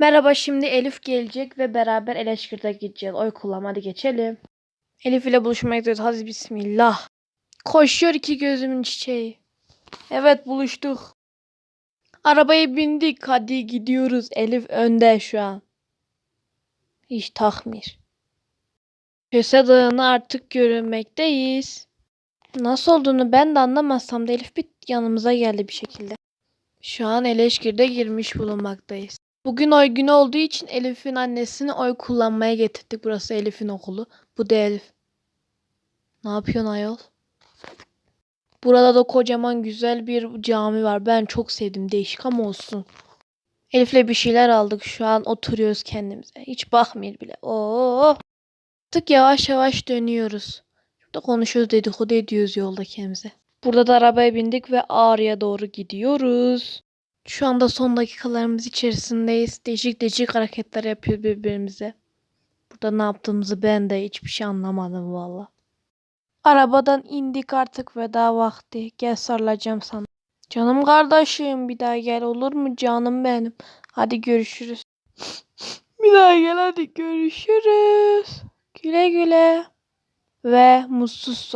Merhaba şimdi Elif gelecek ve beraber Eleşkirt'e gideceğiz. Oy kullanma hadi geçelim. Elif ile buluşmaya gidiyoruz. Hadi bismillah. Koşuyor iki gözümün çiçeği. Evet buluştuk. Arabaya bindik. Hadi gidiyoruz. Elif önde şu an. Hiç takmir. Köse Dağı'nı artık görünmekteyiz. Nasıl olduğunu ben de anlamazsam da Elif bir yanımıza geldi bir şekilde. Şu an Eleşkir'de girmiş bulunmaktayız. Bugün oy günü olduğu için Elif'in annesini oy kullanmaya getirdik. Burası Elif'in okulu. Bu da Elif. Ne yapıyorsun ayol? Burada da kocaman güzel bir cami var. Ben çok sevdim. Değişik ama olsun. Elif'le bir şeyler aldık. Şu an oturuyoruz kendimize. Hiç bakmıyor bile. Oo. Artık yavaş yavaş dönüyoruz. Şurada konuşuyoruz dedikodu ediyoruz yolda kendimize. Burada da arabaya bindik ve Ağrı'ya doğru gidiyoruz. Şu anda son dakikalarımız içerisindeyiz. Değişik değişik hareketler yapıyoruz birbirimize. Burada ne yaptığımızı ben de hiçbir şey anlamadım valla. Arabadan indik artık veda vakti. Gel sarılacağım sana. Canım kardeşim bir daha gel olur mu canım benim. Hadi görüşürüz. bir daha gel hadi görüşürüz. Güle güle. Ve mutsuz.